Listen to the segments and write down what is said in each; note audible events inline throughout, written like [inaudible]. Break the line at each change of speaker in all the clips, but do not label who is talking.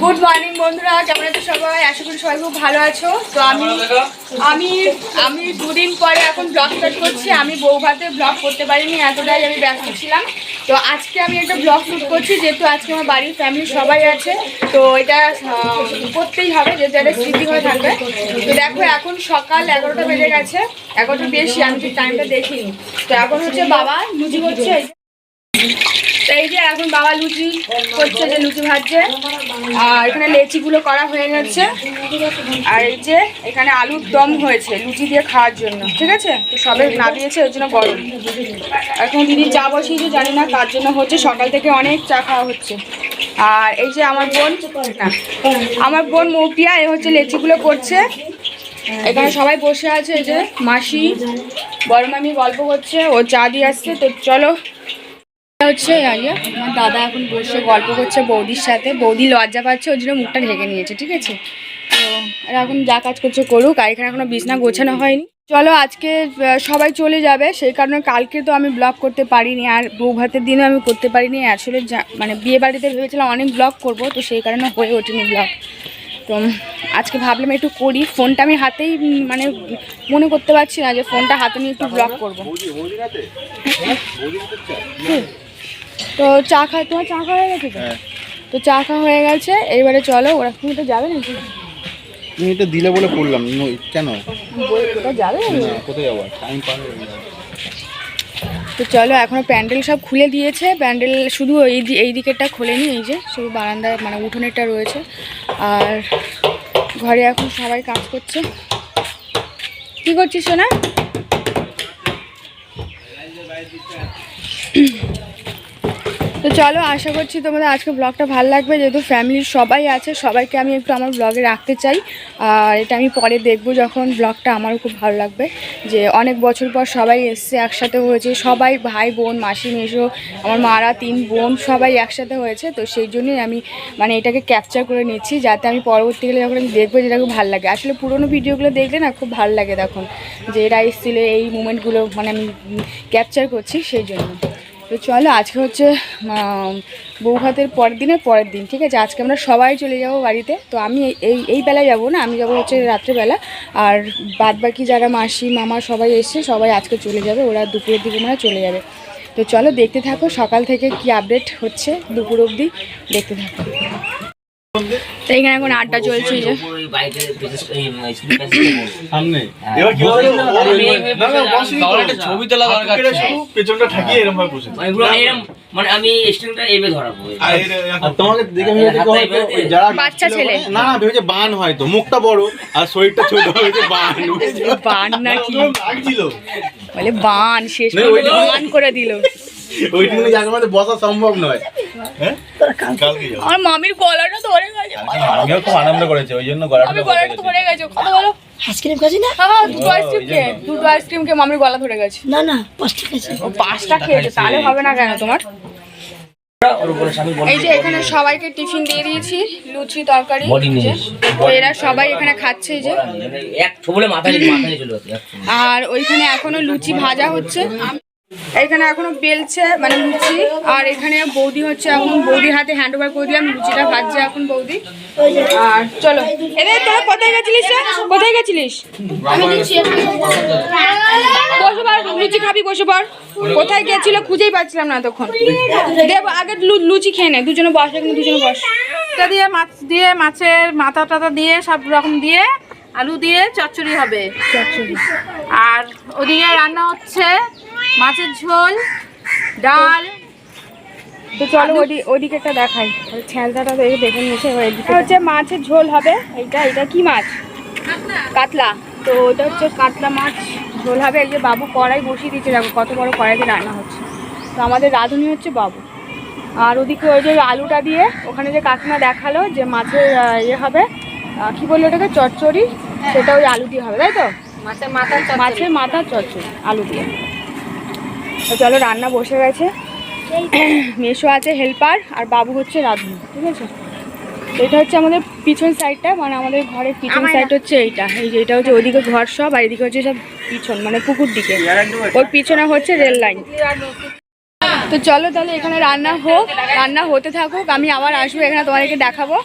Good morning বন্ধুরা কেমন আছো সবাই? আশা করি সবাই খুব ভালো আছো। তো আমি আমি আমি দুদিন পরে এখন ব্লগ স্টার্ট করছি। আমি বউ ভাতে ব্লগ করতে পারিনি এতটাই আমি ব্যস্ত ছিলাম। তো আজকে আমি একটা ব্লগ শ্যুট করছি যেহেতু আজকে আমার বাড়ির ফ্যামিলি সবাই আছে। তো এটা করতেই হবে যেহেতু একটা স্মৃতি হয়ে থাকবে। তো দেখো এখন সকাল এগারোটা বেজে গেছে। এগারোটা বেশি আমি ঠিক টাইমটা দেখিনি। তো এখন হচ্ছে বাবা লুচি করছে। এই যে এখন বাবা লুচি করছে যে লুচি ভাজছে। আর এখানে লেচিগুলো করা হয়ে গেছে। আর এই যে এখানে আলুর দম হয়েছে লুচি দিয়ে খাওয়ার জন্য, ঠিক আছে? তো সবে নামিয়েছে ওই জন্য গরম। এখন দিদি চা বসিয়েছে, জানি না কার জন্য হচ্ছে, সকাল থেকে অনেক চা খাওয়া হচ্ছে। আর এই যে আমার বোন, না, আমার বোন মৌপিয়া, এ হচ্ছে লেচিগুলো করছে। এখানে সবাই বসে আছে যে মাসি, বড় মামি গল্প করছে, ও চা দিয়ে আসছে, তো চলো এটা হচ্ছে আইয়া আমার দাদা এখন বসে গল্প করছে বৌদির সাথে। বৌদি লজ্জা পাচ্ছে ওই জন্য মুখটা ঢেকে নিয়েছে ঠিক আছে? তো এখন যা কাজ করছে করুক আর এখানে এখনও বিছনা গোছানো হয়নি। চলো আজকে সবাই চলে যাবে। সেই কারণে কালকে তো আমি ব্লগ করতে পারিনি আর বউ ভাতের দিনও আমি করতে পারিনি। আসলে যা- মানে বিয়ে বাড়িতে ভেবেছিলাম অনেক ব্লগ করব তো সেই কারণে হয়ে ওঠেনি ব্লগ তো আজকে ভাবলাম একটু করি। ফোনটা আমি হাতেই মানে মনে করতে পারছি না যে ফোনটা হাতে নিয়ে একটু ব্লগ করব। তো চা খা তোমার চা খাওয়া হয়ে গেছে তো? তো চা খাওয়া হয়ে গেছে এইবারে চলো ওরা তুমি তো যাবে নাকি?
তুমি এটা দিলে বলে পড়লাম কেন?
যাবে
কোথায় যাব? টাইম পার
তো চলো এখনও প্যান্ডেল সব খুলে দিয়েছে প্যান্ডেল শুধু এই এই দিকেরটা খোলেনি এই যে শুধু বারান্দায় মানে উঠোনেরটা রয়েছে। আর ঘরে এখন সবাই কাজ করছে। কি করছিস সোনা? তো চলো, আশা করছি তোমাদের আজকে ব্লগটা ভালো লাগবে। যেহেতু ফ্যামিলির সবাই আছে, সবাইকে আমি একটু আমার ব্লগে রাখতে চাই। আর এটা আমি পরে দেখব যখন ব্লগটা আমারও খুব ভালো লাগবে। যে অনেক বছর পর সবাই এসছে একসাথে হয়েছে। সবাই ভাই, বোন, মাসি মেশো আমার মারা, তিন বোন সবাই একসাথে হয়েছে। তো সেই জন্যই আমি মানে এটাকে ক্যাপচার করে নিচ্ছি, যাতে আমি পরবর্তীকালে যখন আমি দেখব যেটা খুব ভালো লাগে। আসলে পুরোনো ভিডিওগুলো দেখলে না খুব ভালো লাগে তখন, যে এরা এসেছিল, এই মুমেন্টগুলো মানে আমি ক্যাপচার করছি সেই জন্য। তো চলো, আজকে হচ্ছে বৌভাতের পরের দিনের পরের দিন, ঠিক আছে? আজকে আমরা সবাই চলে যাব বাড়িতে। তো আমি এই- এই বেলা যাব না, আমি যাব হচ্ছে রাত্রেবেলা। আর বাদ বাকি যারা মাসি, মামা সবাই এসছে, সবাই আজকে চলে যাবে, ওরা দুপুরের দিকে মানে চলে যাবে। তো চলো, দেখতে থাকো, সকাল থেকে কি আপডেট হচ্ছে দুপুর অবধি, দেখতে থাকো। তো এখানে এখন আড্ডা চলছে। যে
কি?
না, না, তো। বসে
মানে মানে আমি
বাচ্চা
ছেলে। না না ভেবেছে বান হয়তো। মুখটা বড় আর শরীরটা ছোট হয়েছে বান।
বান নাকি
লাগছিল।
বলে বান শেষ করে বান করে দিল।
ওইটুকু জায়গার মধ্যে বসা সম্ভব নয়। হ্যাঁ? কালকে যাব।
আমার মামির গলাটা ধরে গেছে।
আমিও খুব আনন্দ করেছে ওই জন্য
গলাটা ধরে গেছে। কথা বলো।
আইসক্রিম খাচ্ছি না?
হ্যাঁ দুটো আইসক্রিম খেয়ে দুটো আইসক্রিম খেয়ে মামির গলা ধরে গেছে।
না না পাঁচটা খাচ্ছি
ও পাঁচটা খেয়েছে তাহলে হবে না কেন তোমার? এই যে এখানে সবাইকে টিফিন দিয়ে দিয়েছি লুচি তরকারি এরা সবাই এখানে খাচ্ছে যে।
এক ছবলে মাথায় মাথায় চলে যাচ্ছে। এক ছবলে।
আর ওইখানে এখনও লুচি ভাজা হচ্ছে। এখানে এখনও বেলছে মানে লুচি। আর এখানে বৌদি হচ্ছে এখন বৌদির হাতে হ্যান্ড ওভার করে দিলাম লুচিটা ভাজছে এখন বৌদি। আর চলো। এদের তোরা কোথায় গেছিলিস? কোথায় গেছিলিস? বসে পার লুচি খাবি বসে পার কোথায় গেছিল খুঁজেই পাচ্ছিলাম না তখন। দেব আগে লুচি খেয়ে নে দুজনে বস এখানে দুজনে বস।
এটা দিয়ে মাছ দিয়ে মাছের মাথা টাথা দিয়ে সব রকম দিয়ে আলু দিয়ে চচ্চড়ি হবে। চচ্চড়ি। আর ওদিকে রান্না হচ্ছে মাছের ঝোল ডাল।
তো চলো ওদি একটা দেখাই। ওই ছ্যাঁলটাটা দেখে নিয়েছে এদিকে হচ্ছে মাছের ঝোল হবে। এইটা এটা কি মাছ? কাতলা। তো ওটা হচ্ছে কাতলা মাছ। ঝোল হবে। এই যে বাবু কড়াই বসিয়ে দিয়েছে দেখো কত বড় কড়াইতে রান্না হচ্ছে। তো আমাদের রাঁধুনি হচ্ছে বাবু। আর ওদিকে ওই যে আলুটা দিয়ে ওখানে যে কাকিমা দেখাল যে মাছের ইয়ে হবে কি বলল ওটাকে? চচ্চড়ি? সেটা ওই আলু দিয়ে হবে তাই তো?
মাছের মাথা
মাছের মাথা চচ্চড়ি আলু দিয়ে। তো চলো রান্না বসে গেছে। মেশো আছে হেল্পার আর বাবু হচ্ছে রাঁধুনি ঠিক আছে? এটা হচ্ছে আমাদের পিছন সাইডটা মানে আমাদের ঘরের পিছন সাইড হচ্ছে এইটা। এই যে এটা হচ্ছে ওইদিকে ঘর সব আর এদিকে হচ্ছে সব পিছন মানে পুকুর দিকে। ওর পিছনে হচ্ছে রেল লাইন তো চলো তাহলে এখানে রান্না হোক রান্না হতে থাকুক আমি আবার আসব এখানে তোমাদেরকে দেখাবো।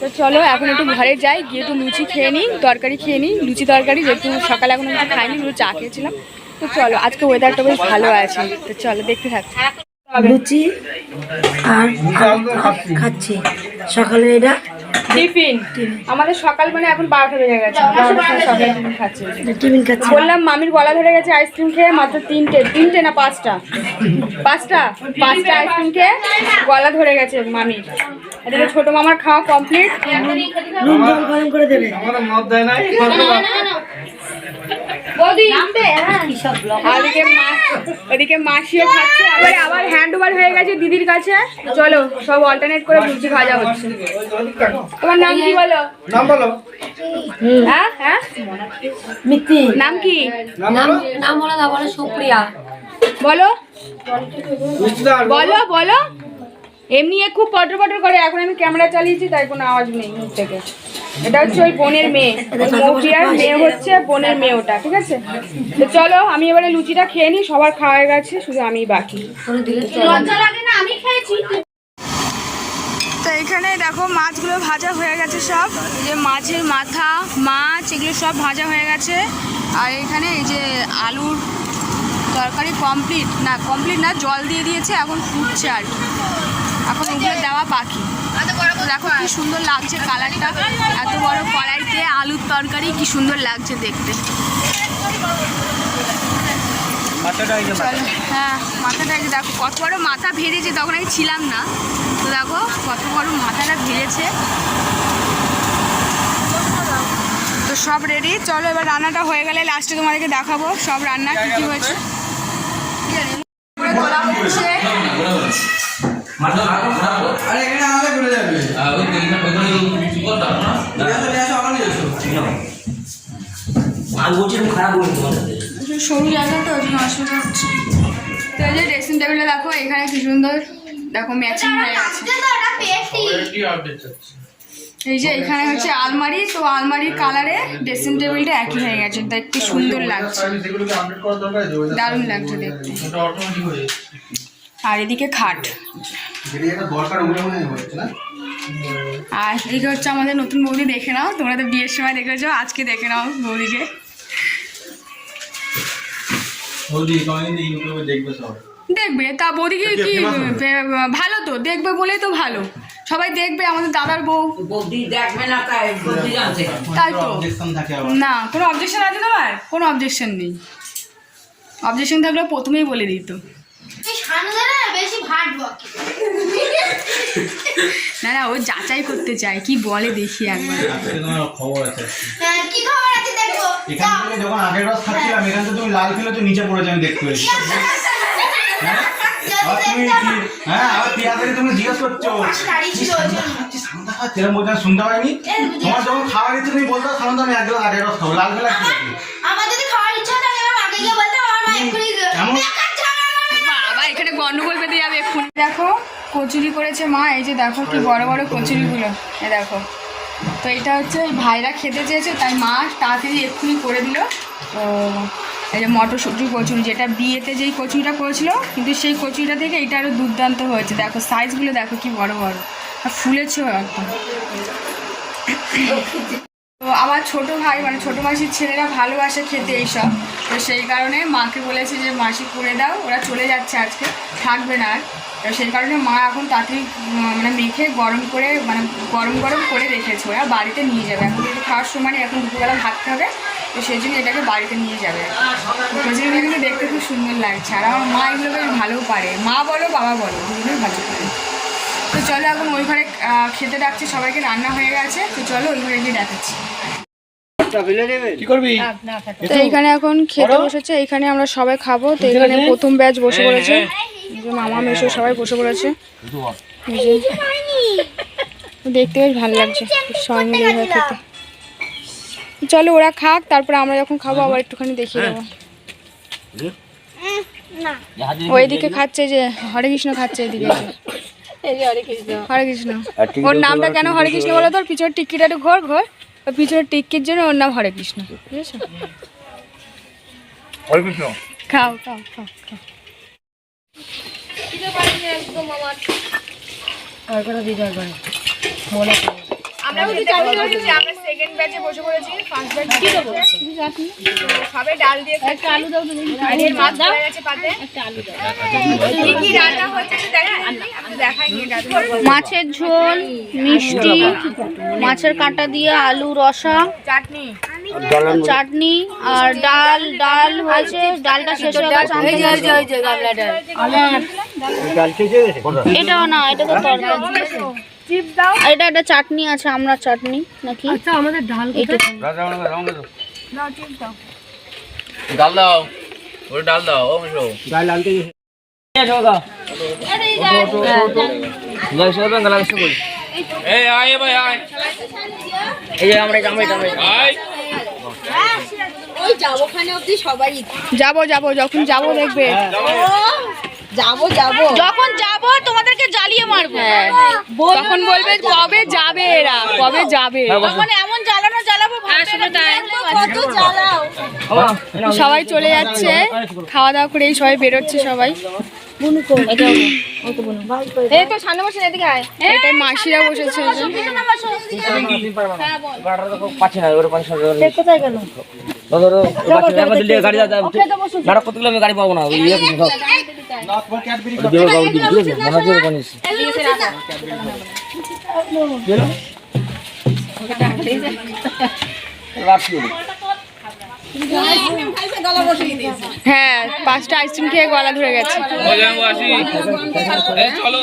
তো চলো এখন একটু ঘরে যাই গিয়ে একটু লুচি খেয়ে নিই তরকারি খেয়ে নিই লুচি তরকারি যেহেতু সকালে এখন কিছু খাইনি একটু চা খেয়েছিলাম। তো চলো আজকে ওয়েদারটা বেশ ভালো আছে। তো চলো দেখতে থাকছি
লুচি আর খাচ্ছি। সকালে এটা
টিফিন। আমাদের সকাল মানে এখন বারোটা বেজে গেছে। টিফিন খাচ্ছি। বললাম মামির গলা ধরে গেছে আইসক্রিম খেয়ে মাত্র তিনটে তিনটে না পাঁচটা? পাঁচটা? পাঁচটা আইসক্রিম খেয়ে গলা ধরে গেছে মামির এদিকে ছোট মামার খাওয়া কমপ্লিট
গরম করে দেবে।
ওদিকে মা মাসিও খাচ্ছে আবার আবার হ্যান্ড ওভার হয়ে গেছে দিদির কাছে। চলো সব অল্টারনেট করে লুচি ভাজা হচ্ছে। তোমার নাম কি বলো?
নাম বলো।
হ্যাঁ হ্যাঁ?
মিত্তি
নাম কি?
নাম নাম বলো না বলো সুপ্রিয়া।
বলো। বলো। বলো এমনি খুব পটর পটর করে এখন আমি ক্যামেরা চালিয়েছি তাই কোনো আওয়াজ নেই মুখ থেকে। এটা হচ্ছে ওই বোনের মেয়ে। ওই মৌপিয়ার মেয়ে হচ্ছে বোনের মেয়ে ওটা ঠিক আছে? তো চলো আমি এবারে লুচিটা খেয়ে নিই সবার খাওয়া হয়ে গেছে শুধু আমি বাকি তো এখানে দেখো মাছগুলো ভাজা হয়ে গেছে সব। এই যে মাছের মাথা মাছ এগুলো সব ভাজা হয়ে গেছে। আর এখানে এই যে আলুর তরকারি কমপ্লিট না কমপ্লিট না জল দিয়ে দিয়েছে এখন ফুটছে আর কি। এখন এগুলো দেওয়া বাকি। দেখো কি সুন্দর লাগছে কালারটা। এত বড় কড়াইতে আলুর তরকারি কি সুন্দর লাগছে দেখতে। হ্যাঁ মাথাটা দেখো কত বড় মাথা ভেজেছে তখন আমি ছিলাম না। তো দেখো কত বড় মাথাটা ভেজেছে। তো সব রেডি চলো এবার রান্নাটা হয়ে গেলে লাস্টে তোমাদেরকে দেখাবো সব রান্না কি কি হয়েছে তোলা হচ্ছে
আমি বলছি খারাপ বলি তোমার
সরু জায়গা তো ওই জন্য অসুবিধা হচ্ছে। তো এই যে ড্রেসিং টেবিলে দেখো এখানে কি সুন্দর দেখো ম্যাচিং হয়ে গেছে। এই যে এখানে হচ্ছে আলমারি তো আলমারির কালারে ড্রেসিং টেবিলটা একই হয়ে গেছে। তাই দেখতে সুন্দর লাগছে। দারুণ লাগছে দেখতে। আর এদিকে খাট আর এদিকে হচ্ছে আমাদের নতুন বৌদি দেখে নাও। তোমরা তো বিয়ের সময় দেখেছ আজকে দেখে নাও বৌদিকে।
দেখবে
তা বৌদিকে কি ভালো তো? দেখবে বলেই তো ভালো। সবাই দেখবে আমাদের দাদার বউ।
দেখবে না তাই বৌদি জানছে
তাই তো?
অবজেকশন থাকে আবার।
না কোনো অবজেকশন আছে তোমার কোনো অবজেকশন নেই। অবজেকশন থাকলে প্রথমেই বলে দিত। [laughs] না না ও যাচাই করতে চায় কি বলে দেখি একবার।
খবর আছে।
হ্যাঁ, কি খবর আছে দেখব
এখান থেকে যখন আগের খাচ্ছিলাম এখান থেকে তুমি লাল খেলে তো নিচে দেখতে পেয়েছি হ্যাঁ হ্যাঁ? শুনতে পাইনি। তোমার যখন খাওয়ার ইচ্ছে তুমি বলতে সামনে আমি এক গ্লাস আগের রাত খাব। লাল খেলা
খাওয়ার ইচ্ছা
এমন
বেকার ঝামেলা করবে না।
বাবা এখানে গন্ডগোল পেতে যাবে এক্ষুনি। দেখো, কচুরি করেছে মা, এই যে দেখো কি বড় বড় কচুরিগুলো। এ দেখো। তো এটা হচ্ছে ভাইরা খেতে চেয়েছে, তাই মা তাড়াতাড়ি এক্ষুনি করে দিল। তো এই যে মটরশুঁটি কচুরি, যেটা বিয়েতে যেই কচুরিটা করেছিল, কিন্তু সেই কচুরিটা থেকে এটা আরও দুর্দান্ত হয়েছে। দেখো সাইজগুলো দেখো কি বড় বড়। আর ফুলেছেও একদম। তো আমার ছোট ভাই মানে ছোট মাসির ছেলেরা ভালোবাসে খেতে এইসব। তো সেই কারণে মাকে বলেছে যে, মাসি, করে দাও, ওরা চলে যাচ্ছে আজকে, থাকবে না আর। তো সেই কারণে মা এখন তাড়াতাড়ি মানে মেখে গরম করে মানে গরম গরম করে রেখেছে। ওরা বাড়িতে নিয়ে যাবে। এখন একটু খাওয়ার সময় এখন দুপুরবেলা ভাত খাবে, তো সেই জন্য এটাকে বাড়িতে নিয়ে যাবে। কিন্তু দেখতে খুব সুন্দর লাগছে। আর আমার মা এগুলো বেশ ভালোও পারে। মা বলো, বাবা বলো, দুজনেই ভালো পারে। তো চলো এখন ওই ঘরে খেতে ডাকছে সবাইকে রান্না হয়ে গেছে তো চলো ওই ঘরে গিয়ে দেখাচ্ছি। তো এইখানে এখন খেতে বসেছে এইখানে আমরা সবাই খাব তো এখানে প্রথম ব্যাচ বসে পড়েছে। মামা মেশো সবাই বসে পড়েছে। দেখতে বেশ ভালো লাগছে সবাই মিলে এইভাবে খেতে। চলো ওরা খাক তারপরে আমরা যখন খাব আবার একটুখানি দেখিয়ে দেবো। ও এদিকে খাচ্ছে যে হরে কৃষ্ণ খাচ্ছে এদিকে। হরে কৃষ্ণ। ওর নামটা কেন হরে কৃষ্ণ বলো তোর? পিছনের একটু ঘোর ঘোর। ওর পিছনের টিক্কির জন্য ওর নাম হরে কৃষ্ণ। বুঝেছ?
হরে কৃষ্ণ।
খাও খাও খাও খাও। আমরা। ব্যাচে বসে পড়েছি ফার্স্ট ব্যাচ কি দেবো? সবে ডাল দিয়ে একটা আলু দাও আর মাছ গেছে পাতে। একটা আলু দাও। কি কি রান্না হচ্ছে
মাছের ঝোল মিষ্টি মাছের কাঁটা দিয়ে আলু রসা
চাটনি।
চাটনি আর ডাল ডাল হয়েছে। ডালটা শেষ হয়ে গেছে এটাও না এটা তো তরকারি।
চিপস দাও।
এটা একটা চাটনি আছে আমরা চাটনি নাকি?
আচ্ছা আমাদের ডাল
দাও চিপস দাও।
ডাল দাও ওটা ডাল দাও ও মিশো
আমরা
আয়।
যাব যাব যখন যাব দেখবে।
যখন যাব তোমাদেরকে জ্বালিয়ে মারবো।
তখন বলবে কবে যাবে এরা? কবে যাবে?
তখন এমন জ্বালানো জ্বালাবো
সবাই চলে যাচ্ছে। খাওয়া দাওয়া করে সবাই বেরোচ্ছে সবাই। এই তো সামনে বসে এদিকে আয়। এটাই মাসিরা বসেছে
কোথায় গেল?
গাড়ি ভাড়া করতে গেলে আমি গাড়ি পাবো না ইয়ে সব। রাখছি।
হ্যাঁ পাঁচটা আইসক্রিম খেয়ে গলা ধরে গেছে।
ও যাব আসি এই চলো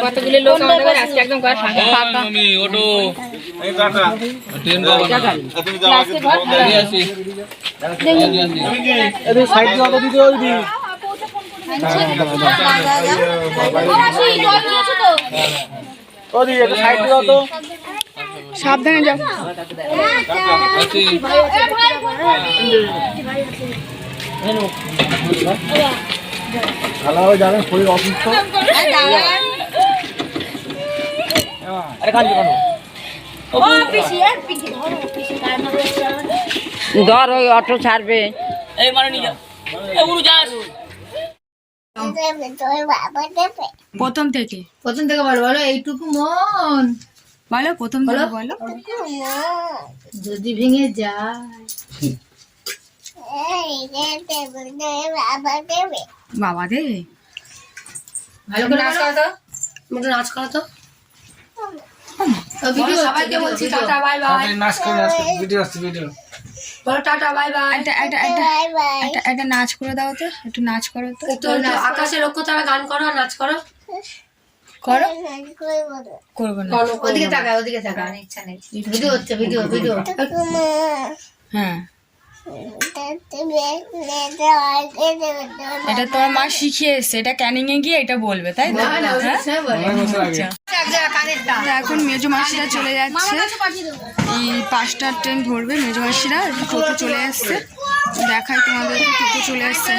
কতগুলো লোক আমাদের আজকে একদম ফাঁকা সাবধানে যাও
আসি
আরে কাঁদবি কেন? ধর ওই অটো ছাড়বে। এই মানে নিয়ে যা। এ উড়ু যাস।
প্রথম থেকে।
প্রথম থেকে বলো বলো এইটুকু মন।
বলো প্রথম থেকে বলো।
যদি ভেঙে যায়।
বাবা দে
ভালো করে নাচ করো তো? নাচ করো তো। ভিডিও সবাইকে বলছি টাটা বাই বাই। বলো টাটা বাই বাই
একটা একটা একটা একটা একটা নাচ করে দাও তো একটু নাচ করো তো।
একটু আকাশে লক্ষ্য তারা গান করো আর নাচ করো।
করো? করব না।
ওদিকে তাকায় ওদিকে তাকায় ইচ্ছা নেই। ভিডিও হচ্ছে ভিডিও ভিডিও।
হ্যাঁ। এটা তোমার মা শিখিয়ে এসছে এটা ক্যানিং এ গিয়ে এটা বলবে তাই না হ্যাঁ? এখন মেজো মাসিরা চলে যাচ্ছে। এই পাঁচটার ট্রেন ধরবে মেজো মাসিরা টোটো চলে আসছে। দেখায় তোমাদের টোটো চলে আসছে।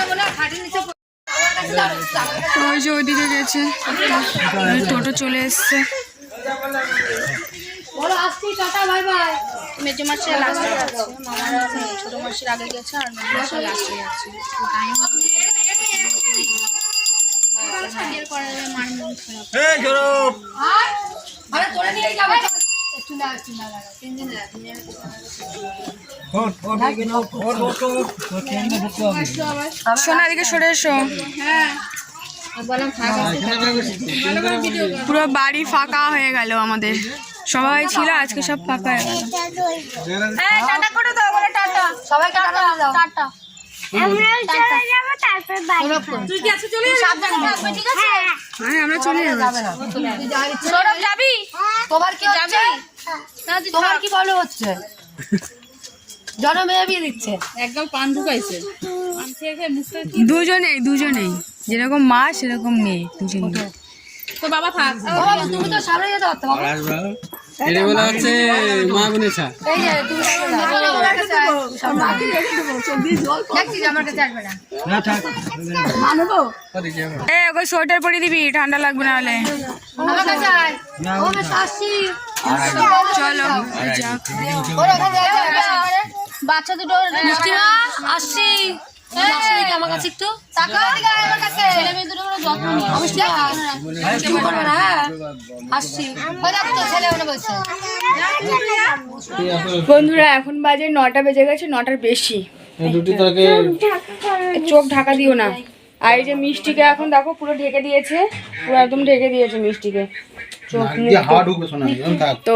ওই যে ওইদিকে গেছে। টোটো চলে এসছে।
বলো আসছি টাটা বাই বাই।
মেজো মাসের লাস্টে যাচ্ছে মামারা ছোট মাসের আগে গেছে আর মেজো মাসের লাস্টে যাচ্ছে। মন
সোনা দিকে সরে এসো। পুরো বাড়ি ফাঁকা হয়ে গেল আমাদের। সবাই ছিল আজকে সব ফাঁকা হয়ে গেল
টাটা করে দাও বলে টাটা।
সবাইকে টাটা দাও।
টাটা।
সাবধানে থাকবে ঠিক আছে?
হ্যাঁ। আমরা চলে যাব।
যাবি
তোমার কি হচ্ছে? তোমার কি বলো হচ্ছে? জনম বিয়ে দিচ্ছে।
একদম পান ঢুকাইছে। পান খেয়ে খেয়ে মুখটা
দুজনেই দুজনেই। যেরকম মা সেরকম মেয়ে দুজনেই।
তো বাবা থাক।
তুমি তো সামনে যেতে পারতো বাবা।
এটা বলা হচ্ছে মা গুনেছা।
এই যে তুমি দেখছিস আমার কাছে আসবে না।
এ ওকে সোয়েটার পরিয়ে দিবি ঠান্ডা লাগবে না হলে।
আমার কাছে আয়। ও আমি আসছি
চলো
বাচ্চা দুটো
আসছি। আমার কাছে একটু। টাকা আমার কাছে।
ছেলে মেয়ে দুটো করে
অবশ্যই কেউ করবে না হ্যাঁ? আসছি।
বন্ধুরা এখন বাজে নটা বেজে গেছে নটার বেশি।
দুটি তোকে
চোখ ঢাকা দিও না। আর এই যে মিষ্টিকে এখন দেখো পুরো ঢেকে দিয়েছে। পুরো একদম ঢেকে দিয়েছে মিষ্টিকে। [laughs] তো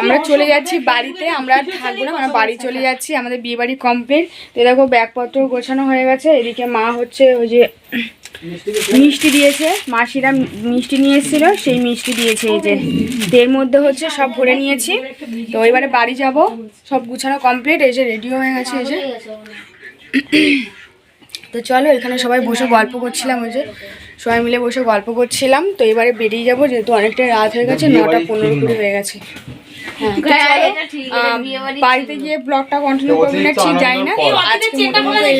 আমরা চলে যাচ্ছি বাড়িতে আমরা থাকব না আমরা বাড়ি চলে যাচ্ছি আমাদের বিয়ে বাড়ি কমপ্লিট তো দেখো ব্যাগপত্র গোছানো হয়ে গেছে এদিকে মা হচ্ছে ওই যে মিষ্টি দিয়েছে মাসিরা মিষ্টি নিয়ে এসেছিল সেই মিষ্টি দিয়েছে এই যে। এর মধ্যে হচ্ছে সব ভরে নিয়েছি। তো এবারে বাড়ি যাব সব গুছানো কমপ্লিট এই যে রেডিও হয়ে গেছে এই যে। তো চলো এখানে সবাই বসে গল্প করছিলাম ওই যে। সবাই মিলে বসে গল্প করছিলাম তো এবারে বেরিয়ে যাব যেহেতু অনেকটা রাত হয়ে গেছে নটা পনেরো কুড়ি হয়ে গেছে। হ্যাঁ বাড়িতে গিয়ে ব্লগটা কন্টিনিউ করব না ঠিক যাই না আজকে মোটামুটি।